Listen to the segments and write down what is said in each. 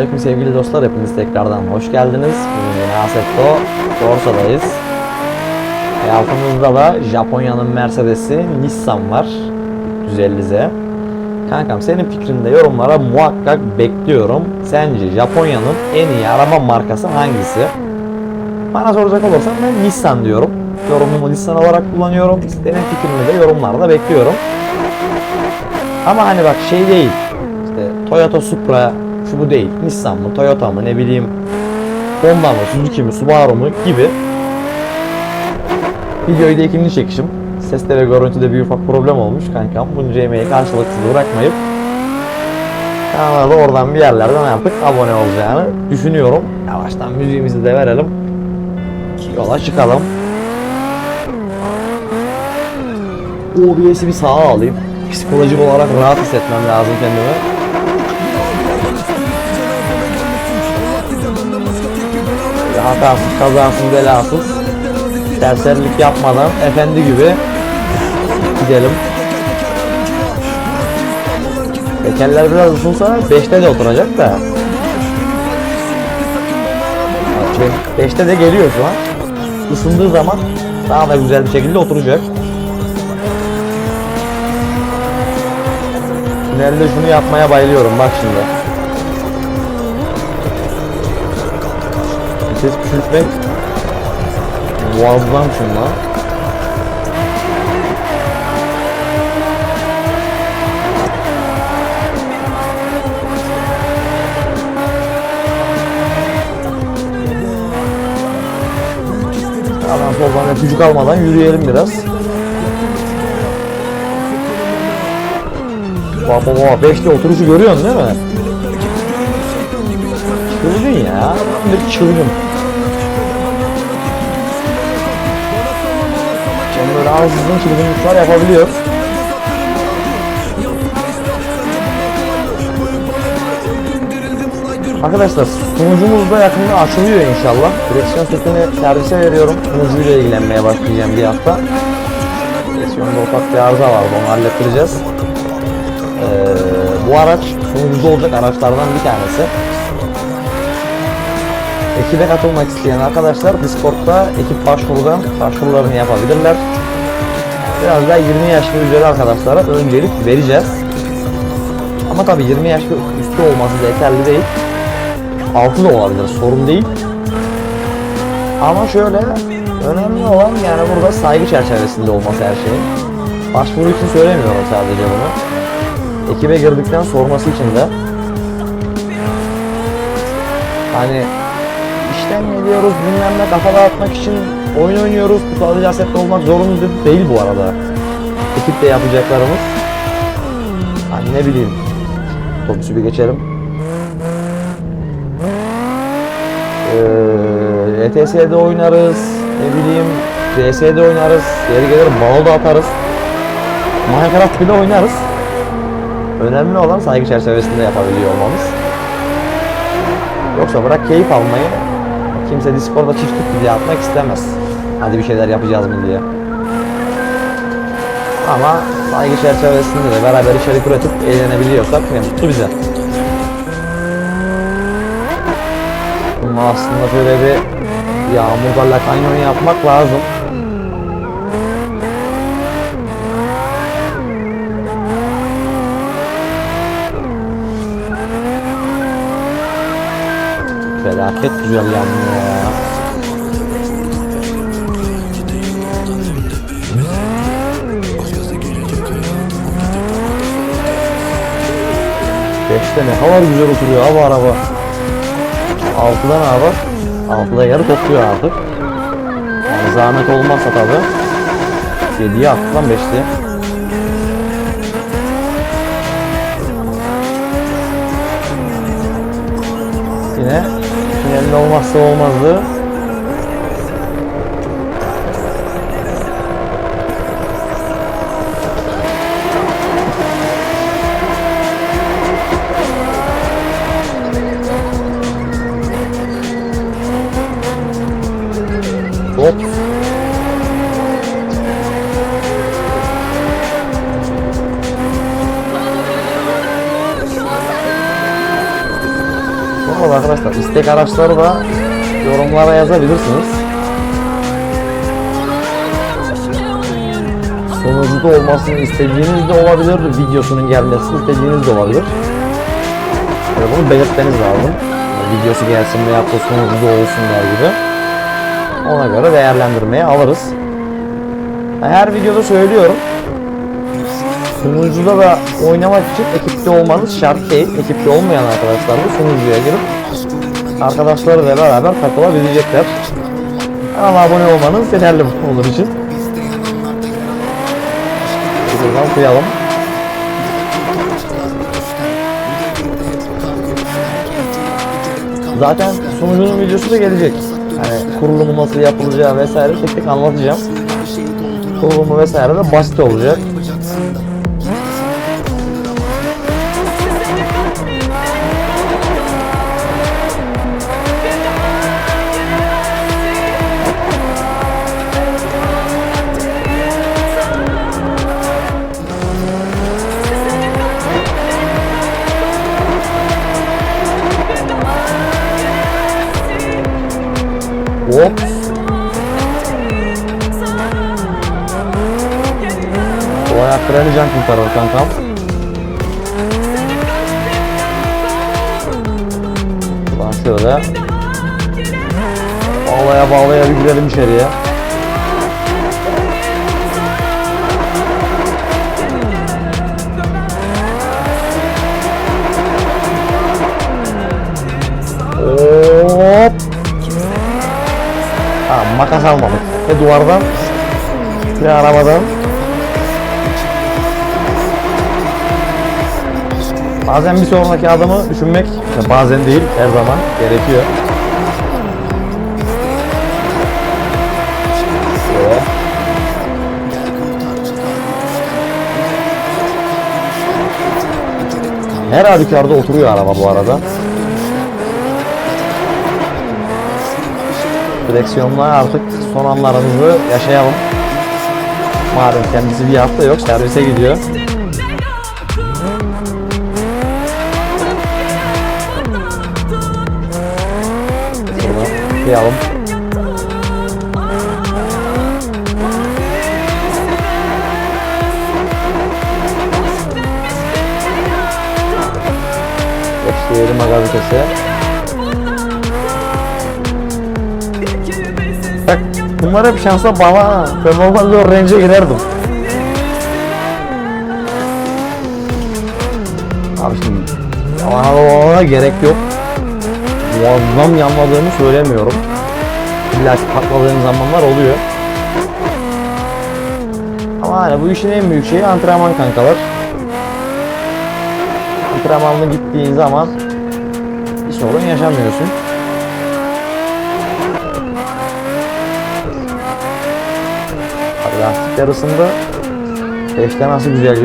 Selamünaleyküm sevgili dostlar. Hepiniz tekrardan hoş geldiniz. Assetto Corsa'dayız. E, altımızda da Japonya'nın Mercedes'i Nissan var. 150Z. Kankam senin fikrinde yorumlara muhakkak bekliyorum. Sence Japonya'nın en iyi araba markası hangisi? Bana soracak olursan ben Nissan diyorum. Yorumumu Nissan olarak kullanıyorum. Senin fikrini de yorumlarda bekliyorum. Ama hani bak şey değil. İşte Toyota Supra şu bu değil. Nissan mı, Toyota mı, ne bileyim Honda mı, Suzuki mi, Subaru mu gibi. Videoyu da ikinci çekişim. Seste ve görüntüde bir ufak problem olmuş kankam. Bunca emeği karşılıksız bırakmayıp kanala da oradan bir yerlerden artık abone olacağını düşünüyorum. Yavaştan müziğimizi de verelim. Yola çıkalım. OBS'i bir sağa alayım. Psikolojik olarak rahat hissetmem lazım kendimi. Böyle hatasız, kazasız, belasız serserilik yapmadan efendi gibi gidelim. Tekerler biraz ısınsa 5'te de oturacak da. 5'te de geliyor şu an. Isındığı zaman daha da güzel bir şekilde oturacak. Tünelde şunu yapmaya bayılıyorum bak şimdi. Ses küçültmek muazzam şunlar. Sağdan soldan öpücük almadan yürüyelim biraz. Baba baba 5'te oturuşu görüyorsun değil mi? Çılgın ya. Bir çılgın. Yani böyle ansızın çılgınlıklar yapabiliyor. Arkadaşlar sunucumuz da yakında açılıyor inşallah. Direksiyon setini servise veriyorum. Sunucuyla ilgilenmeye başlayacağım bir hafta. Direksiyonda ufak bir arıza var. Onu hallettireceğiz. Ee, bu araç sunucuda olacak araçlardan bir tanesi. Ekibe katılmak isteyen arkadaşlar Discord'da ekip başvurudan başvurularını yapabilirler. Biraz daha 20 yaş ve üzeri arkadaşlara öncelik vereceğiz. Ama tabii 20 yaş ve üstü olması da yeterli değil. Altı da olabilir sorun değil. Ama şöyle önemli olan yani burada saygı çerçevesinde olması her şeyin. Başvuru için söylemiyorum sadece bunu. Ekibe girdikten sorması için de hani işten geliyoruz bilmem ne kafa dağıtmak için oyun oynuyoruz. Bu sadece asette olmak zorunda değil bu arada. Ekipte yapacaklarımız. Hani ne bileyim. Otobüsü bir geçelim. Ee, ETS'de oynarız. Ne bileyim. CS'de oynarız. Yeri gelir balo da atarız. Minecraft bile oynarız. Önemli olan saygı çerçevesinde yapabiliyor olmamız. Yoksa bırak keyif almayı kimse Discord'da çiftlik diye atmak istemez. Hadi bir şeyler yapacağız mı diye. Ama saygı çerçevesinde de beraber içerik üretip eğlenebiliyorsak ne mutlu bize. Ama aslında şöyle bir yağmurda La Canyon yapmak lazım. Felaket güzel yanmıyor ya. Beşte ne kadar güzel oturuyor abi araba. Altıda ne var? Altıda yarı topluyor artık. Yani zahmet olmazsa tabi. Yediye attı lan beşte. Olmazdı. İstek araçları da yorumlara yazabilirsiniz. Sonucuda olmasını istediğiniz de olabilir, videosunun gelmesini istediğiniz de olabilir. Yani bunu belirtmeniz lazım. Yani videosu gelsin veya da sonucuda olsun der gibi. Ona göre değerlendirmeye alırız. Her videoda söylüyorum. Sunucuda da oynamak için ekipte olmanız şart değil. Ekipte olmayan arkadaşlar da sunucuya girip arkadaşlarıyla beraber takılabilecekler. Kanala abone olmanız yeterli olur için. Buradan koyalım. Zaten sunucunun videosu da gelecek. Hani kurulumu nasıl yapılacağı vesaire tek tek anlatacağım. Kurulumu vesaire de basit olacak. Kankam. Ulan şöyle. Bağlaya bağlaya bir girelim içeriye. Hop. Ha, makas almadık. Ve duvardan ve arabadan Bazen bir sonraki adımı düşünmek bazen değil her zaman gerekiyor. Her halükarda oturuyor araba bu arada. Direksiyonla artık son anlarımızı yaşayalım. Malum kendisi bir hafta yok servise gidiyor. Kıyalım. Geçleyelim aga vitesi. Bak bunlar hep şansa bana. Ben normalde o range'e girerdim. Abi şimdi olana gerek yok. Muazzam yanmadığımı söylemiyorum. İlla ki patladığım zamanlar oluyor. Ama hani bu işin en büyük şeyi antrenman kankalar. Antrenmanlı gittiğin zaman bir sorun yaşamıyorsun. Lastikler ısındı. Peşte nasıl güzel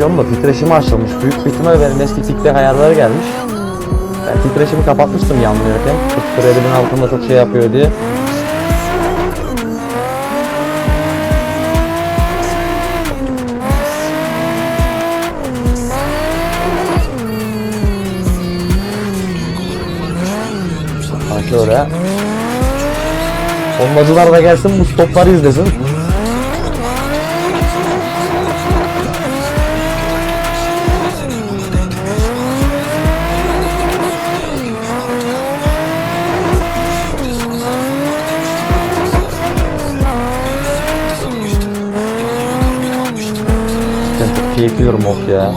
yürüyor. Direksiyonda titreşimi açılmış. Büyük bir ihtimal benim eski tiktek ayarları gelmiş. Ben titreşimi kapatmıştım yanmıyorken. Tıktır elimin altında çok şey yapıyor diye. Şöyle. Bombacılar da gelsin bu stopları izlesin. Çok keyifli yorum ok ya.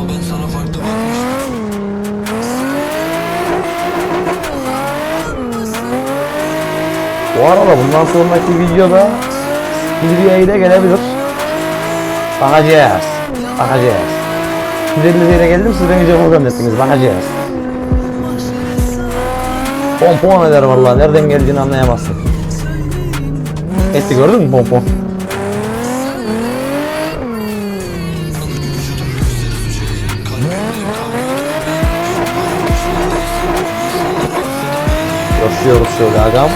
Bu arada bundan sonraki videoda Silvia ile gelebilir. Bakacağız. Bakacağız. Güzeliniz yere geldim siz beni cevap zannettiniz. Bakacağız. Pompon eder vallahi. Nereden geldiğini anlayamazsın. Etti gördün mü pompon? Başlıyoruz şöyle agam.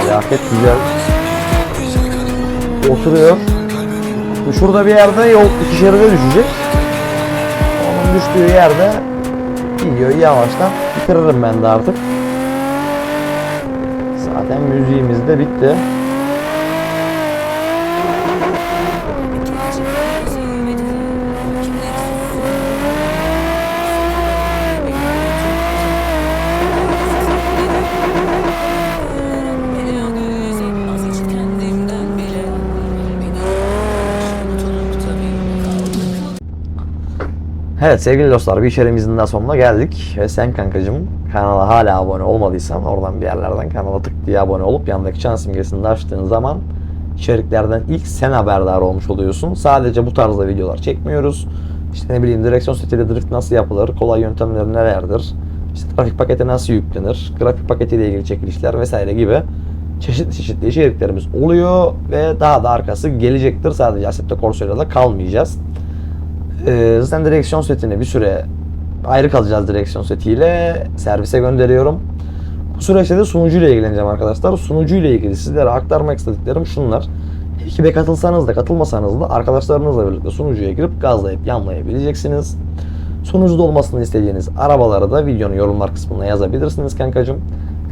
Kıyafet güzel. Oturuyor. Şurada bir yerde yol iki şeride düşecek. Onun düştüğü yerde gidiyor yavaştan bitiririm ben de artık. Zaten müziğimiz de bitti. Evet sevgili dostlar bir içeriğimizin daha sonuna geldik. Ve sen kankacım kanala hala abone olmadıysan oradan bir yerlerden kanala tık diye abone olup yanındaki çan simgesini de açtığın zaman içeriklerden ilk sen haberdar olmuş oluyorsun. Sadece bu tarzda videolar çekmiyoruz. İşte ne bileyim direksiyon setiyle drift nasıl yapılır, kolay yöntemleri nelerdir, işte trafik paketi nasıl yüklenir, grafik paketiyle ilgili çekilişler vesaire gibi çeşitli çeşitli içeriklerimiz oluyor ve daha da arkası gelecektir. Sadece Assetto Corsa'yla da kalmayacağız. Ee, zaten direksiyon setini bir süre ayrı kalacağız direksiyon setiyle servise gönderiyorum. Bu süreçte de sunucuyla ilgileneceğim arkadaşlar. Sunucuyla ilgili sizlere aktarmak istediklerim şunlar. Ekibe katılsanız da katılmasanız da arkadaşlarınızla birlikte sunucuya girip gazlayıp yanlayabileceksiniz. Sunucuda olmasını istediğiniz arabaları da videonun yorumlar kısmına yazabilirsiniz kankacım.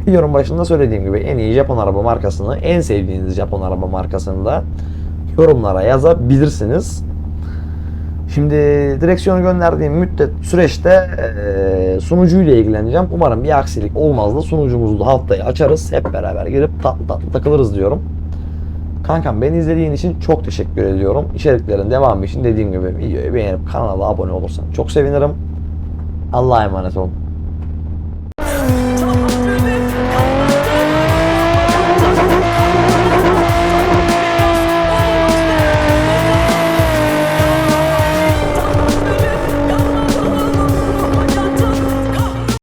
Videonun başında söylediğim gibi en iyi Japon araba markasını, en sevdiğiniz Japon araba markasını da yorumlara yazabilirsiniz. Şimdi direksiyonu gönderdiğim müddet süreçte eee sunucuyla ilgileneceğim. Umarım bir aksilik olmaz da sunucumuzu da haftaya açarız. Hep beraber girip tatlı tatlı takılırız diyorum. Kankam beni izlediğin için çok teşekkür ediyorum. İçeriklerin devamı için dediğim gibi videoyu beğenip kanala abone olursan çok sevinirim. Allah'a emanet olun.